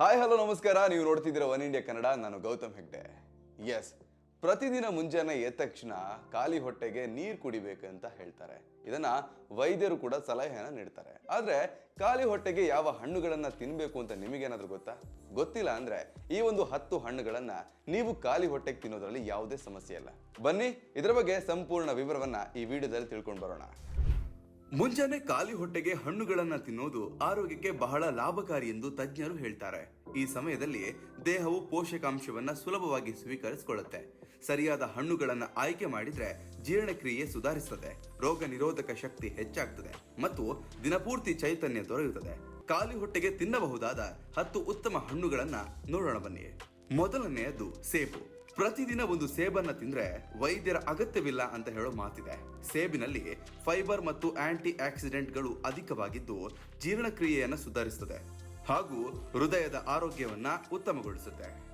Hi hello ನಮಸ್ಕಾರ. ನೀವು ನೋಡ್ತಿದ್ದೀರಾ ಒನ್ ಇಂಡಿಯಾ ಕನ್ನಡ ನಾನು ಗೌತಮ್ ಹೆಗ್ಡೆ. ಎಸ್ ಪ್ರತಿದಿನ ಮುಂಜಾನೆ ಎದ್ದ ತಕ್ಷಣ ಖಾಲಿ ಹೊಟ್ಟೆಗೆ ನೀರು ಅಂತ ಹೇಳ್ತಾರೆ. ಇದನ್ನ ವೈದ್ಯರು ಕೂಡ ಸಲಹೆಯನ್ನ ನೀಡ್ತಾರೆ. ಆದ್ರೆ ಖಾಲಿ ಹೊಟ್ಟೆಗೆ ಯಾವ ಹಣ್ಣುಗಳನ್ನ ತಿನ್ಬೇಕು ಅಂತ ನಿಮಗೇನಾದ್ರೂ ಗೊತ್ತಾ? ಗೊತ್ತಿಲ್ಲ ಅಂದ್ರೆ ಈ ಒಂದು ಹತ್ತು ಹಣ್ಣುಗಳನ್ನ ನೀವು ಖಾಲಿ ಹೊಟ್ಟೆಗೆ ತಿನ್ನೋದ್ರಲ್ಲಿ ಯಾವುದೇ ಸಮಸ್ಯೆ ಇಲ್ಲ. ಬನ್ನಿ, ಇದರ ಬಗ್ಗೆ ಸಂಪೂರ್ಣ ವಿವರವನ್ನ ಈ ವಿಡಿಯೋದಲ್ಲಿ ತಿಳ್ಕೊಂಡು ಬರೋಣ. ಮುಂಜಾನೆ ಖಾಲಿ ಹೊಟ್ಟೆಗೆ ಹಣ್ಣುಗಳನ್ನ ತಿನ್ನೋದು ಆರೋಗ್ಯಕ್ಕೆ ಬಹಳ ಲಾಭಕಾರಿ ಎಂದು ತಜ್ಞರು ಹೇಳ್ತಾರೆ. ಈ ಸಮಯದಲ್ಲಿ ದೇಹವು ಪೋಷಕಾಂಶವನ್ನ ಸುಲಭವಾಗಿ ಸ್ವೀಕರಿಸಿಕೊಳ್ಳುತ್ತೆ. ಸರಿಯಾದ ಹಣ್ಣುಗಳನ್ನ ಆಯ್ಕೆ ಮಾಡಿದ್ರೆ ಜೀರ್ಣಕ್ರಿಯೆ ಸುಧಾರಿಸುತ್ತದೆ ರೋಗ ನಿರೋಧಕ ಶಕ್ತಿ ಹೆಚ್ಚಾಗ್ತದೆ ಮತ್ತು ದಿನಪೂರ್ತಿ ಚೈತನ್ಯ ದೊರೆಯುತ್ತದೆ. ಖಾಲಿ ಹೊಟ್ಟೆಗೆ ತಿನ್ನಬಹುದಾದ ಹತ್ತು ಉತ್ತಮ ಹಣ್ಣುಗಳನ್ನ ನೋಡೋಣ ಬನ್ನಿ. ಮೊದಲನೆಯದು ಸೇಬು. ಪ್ರತಿದಿನ ಒಂದು ಸೇಬನ್ನ ತಿಂದ್ರೆ ವೈದ್ಯರ ಅಗತ್ಯವಿಲ್ಲ ಅಂತ ಹೇಳೋ ಮಾತಿದೆ. ಸೇಬಿನಲ್ಲಿ ಫೈಬರ್ ಮತ್ತು ಆಂಟಿ ಆಕ್ಸಿಡೆಂಟ್ಗಳು ಅಧಿಕವಾಗಿದ್ದು ಜೀರ್ಣಕ್ರಿಯೆಯನ್ನು ಸುಧಾರಿಸುತ್ತದೆ ಹಾಗೂ ಹೃದಯದ ಆರೋಗ್ಯವನ್ನ ಉತ್ತಮಗೊಳಿಸುತ್ತೆ.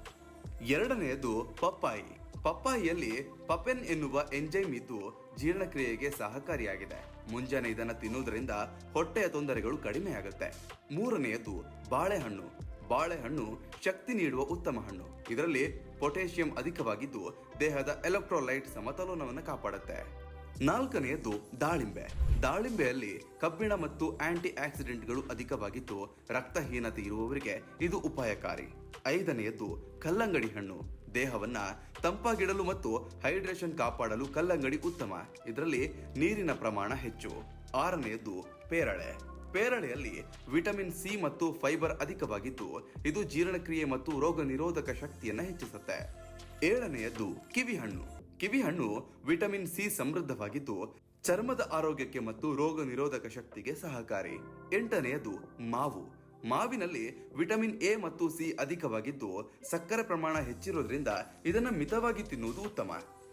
ಎರಡನೆಯದು ಪಪ್ಪಾಯಿ. ಪಪ್ಪಾಯಿಯಲ್ಲಿ ಪಪೆನ್ ಎನ್ನುವ ಎಂಜೈಮ್ ಇದ್ದು ಜೀರ್ಣಕ್ರಿಯೆಗೆ ಸಹಕಾರಿಯಾಗಿದೆ. ಮುಂಜಾನೆ ಇದನ್ನ ತಿನ್ನುವುದರಿಂದ ಹೊಟ್ಟೆಯ ತೊಂದರೆಗಳು ಕಡಿಮೆಯಾಗುತ್ತೆ. ಮೂರನೆಯದು ಬಾಳೆಹಣ್ಣು. ಬಾಳೆಹಣ್ಣು ಶಕ್ತಿ ನೀಡುವ ಉತ್ತಮ ಹಣ್ಣು. ಇದರಲ್ಲಿ ಪೊಟ್ಯಾಷಿಯಂ ಅಧಿಕವಾಗಿದ್ದು, ದೇಹದ ಎಲೆಕ್ಟ್ರೋಲೈಟ್ ಸಮತೋಲನವನ್ನು ಕಾಪಾಡುತ್ತೆ. ನಾಲ್ಕನೆಯದು ದಾಳಿಂಬೆ. ದಾಳಿಂಬೆಯಲ್ಲಿ ಕಬ್ಬಿಣ ಮತ್ತು ಆಂಟಿ ಆಕ್ಸಿಡೆಂಟ್ಗಳು ಅಧಿಕವಾಗಿದ್ದು, ರಕ್ತಹೀನತೆ ಇರುವವರಿಗೆ ಇದು ಉಪಾಯಕಾರಿ. ಐದನೆಯದ್ದು ಕಲ್ಲಂಗಡಿ ಹಣ್ಣು. ದೇಹವನ್ನ ತಂಪಾಗಿಡಲು ಮತ್ತು ಹೈಡ್ರೇಷನ್ ಕಾಪಾಡಲು ಕಲ್ಲಂಗಡಿ ಉತ್ತಮ. ಇದರಲ್ಲಿ ನೀರಿನ ಪ್ರಮಾಣ ಹೆಚ್ಚು. ಆರನೆಯದ್ದು ಪೇರಳೆ. ಪೇರಳೆಯಲ್ಲಿ ವಿಟಮಿನ್ ಸಿ ಮತ್ತು ಫೈಬರ್ ಅಧಿಕವಾಗಿದ್ದು, ಇದು ಜೀರ್ಣಕ್ರಿಯೆ ಮತ್ತು ರೋಗ ನಿರೋಧಕ ಶಕ್ತಿಯನ್ನು ಹೆಚ್ಚಿಸುತ್ತೆ. ಏಳನೆಯದ್ದು, ಕಿವಿಹಣ್ಣು. ಕಿವಿಹಣ್ಣು ವಿಟಮಿನ್ ಸಿ ಸಮೃದ್ಧವಾಗಿದ್ದು, ಚರ್ಮದ ಆರೋಗ್ಯಕ್ಕೆ ಮತ್ತು ರೋಗ ನಿರೋಧಕ ಶಕ್ತಿಗೆ ಸಹಕಾರಿ. ಎಂಟನೆಯದು, ಮಾವು. ಮಾವಿನಲ್ಲಿ ವಿಟಮಿನ್ ಎ ಮತ್ತು ಸಿ ಅಧಿಕವಾಗಿದ್ದು, ಸಕ್ಕರೆ ಪ್ರಮಾಣ ಹೆಚ್ಚಿರೋದ್ರಿಂದ ಇದನ್ನು ಮಿತವಾಗಿ ತಿನ್ನುವುದು ಉತ್ತಮ.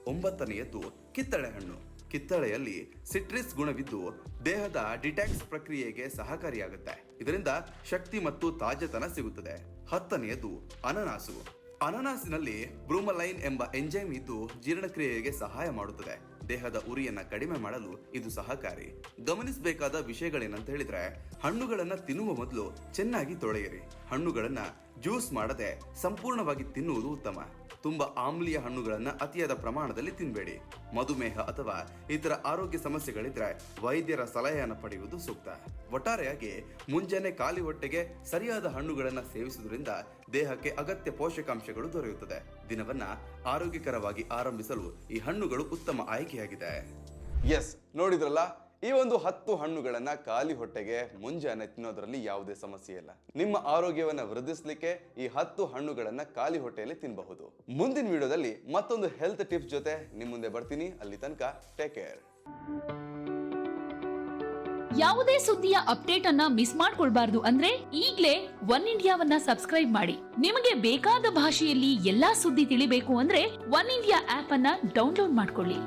ಒಂಬತ್ತನೆಯದ್ದು ಕಿತ್ತಳೆ ಹಣ್ಣು. ಕಿತ್ತಳೆಯಲ್ಲಿ ಸಿಟ್ರಿಸ್ ಗುಣವಿದ್ದು ದೇಹದ ಡಿಟ್ಯಾಕ್ಸ್ ಪ್ರಕ್ರಿಯೆಗೆ ಸಹಕಾರಿಯಾಗುತ್ತೆ. ಇದರಿಂದ ಶಕ್ತಿ ಮತ್ತು ತಾಜತನ ಸಿಗುತ್ತದೆ. ಹತ್ತನೆಯದು, ಅನನಾಸು. ಅನನಾಸಿನಲ್ಲಿ ಬ್ರೂಮಲೈನ್ ಎಂಬ ಎಂಜೈಮ್ ಇದ್ದು ಜೀರ್ಣಕ್ರಿಯೆಗೆ ಸಹಾಯ ಮಾಡುತ್ತದೆ. ದೇಹದ ಉರಿಯನ್ನ ಕಡಿಮೆ ಮಾಡಲು ಇದು ಸಹಕಾರಿ. ಗಮನಿಸಬೇಕಾದ ವಿಷಯಗಳೇನಂತ ಹೇಳಿದ್ರೆ, ಹಣ್ಣುಗಳನ್ನ ತಿನ್ನುವ ಮೊದಲು ಚೆನ್ನಾಗಿ ತೊಳೆಯಿರಿ. ಹಣ್ಣುಗಳನ್ನ ಜ್ಯೂಸ್ ಮಾಡದೆ ಸಂಪೂರ್ಣವಾಗಿ ತಿನ್ನುವುದು ಉತ್ತಮ. ತುಂಬಾ ಆಮ್ಲೀಯ ಹಣ್ಣುಗಳನ್ನ ಅತಿಯಾದ ಪ್ರಮಾಣದಲ್ಲಿ ತಿನ್ಬೇಡಿ. ಮಧುಮೇಹ ಅಥವಾ ಇತರ ಆರೋಗ್ಯ ಸಮಸ್ಯೆಗಳಿದ್ರೆ ವೈದ್ಯರ ಸಲಹೆಯನ್ನು ಪಡೆಯುವುದು ಸೂಕ್ತ. ಒಟ್ಟಾರೆಯಾಗಿ ಮುಂಜಾನೆ ಖಾಲಿ ಹೊಟ್ಟೆಗೆ ಸರಿಯಾದ ಹಣ್ಣುಗಳನ್ನ ಸೇವಿಸುವುದರಿಂದ ದೇಹಕ್ಕೆ ಅಗತ್ಯ ಪೋಷಕಾಂಶಗಳು ದೊರೆಯುತ್ತದೆ. ದಿನವನ್ನ ಆರೋಗ್ಯಕರವಾಗಿ ಆರಂಭಿಸಲು ಈ ಹಣ್ಣುಗಳು ಉತ್ತಮ ಆಯ್ಕೆಯಾಗಿದೆ. ಎಸ್ ನೋಡಿದ್ರಲ್ಲ? ಈ ಒಂದು ಹತ್ತು ಹಣ್ಣುಗಳನ್ನ ಖಾಲಿ ಹೊಟ್ಟೆಗೆ ಮುಂಜಾನೆ ತಿನ್ನೋದ್ರಲ್ಲಿ ಯಾವುದೇ ಸಮಸ್ಯೆ ಇಲ್ಲ. ನಿಮ್ಮ ಆರೋಗ್ಯವನ್ನ ವೃದ್ಧಿಸಲಿಕ್ಕೆ ಈ ಹತ್ತು ಹಣ್ಣುಗಳನ್ನ ಖಾಲಿ ಹೊಟ್ಟೆಯಲ್ಲಿ ತಿನ್ನಬಹುದು ಮುಂದಿನ ವಿಡಿಯೋದಲ್ಲಿ ಮತ್ತೊಂದು ಹೆಲ್ತ್ ಟಿಪ್ಸ್ ಜೊತೆ ನಿಮ್ ಮುಂದೆ ಬರ್ತೀನಿ. ಅಲ್ಲಿ ತನಕ ಟೇಕ್ ಕೇರ್ ಯಾವುದೇ ಸುದ್ದಿಯ ಅಪ್ಡೇಟ್ ಅನ್ನ ಮಿಸ್ ಮಾಡ್ಕೊಳ್ಬಾರ್ದು ಅಂದ್ರೆ ಈಗ್ಲೇ ಒನ್ ಇಂಡಿಯಾವನ್ನ ಸಬ್ಸ್ಕ್ರೈಬ್ ಮಾಡಿ. ನಿಮಗೆ ಬೇಕಾದ ಭಾಷೆಯಲ್ಲಿ ಎಲ್ಲಾ ಸುದ್ದಿ ತಿಳಿಬೇಕು ಅಂದ್ರೆ ಒನ್ ಇಂಡಿಯಾ ಆಪ್ ಅನ್ನ ಡೌನ್ಲೋಡ್ ಮಾಡ್ಕೊಳ್ಳಿ.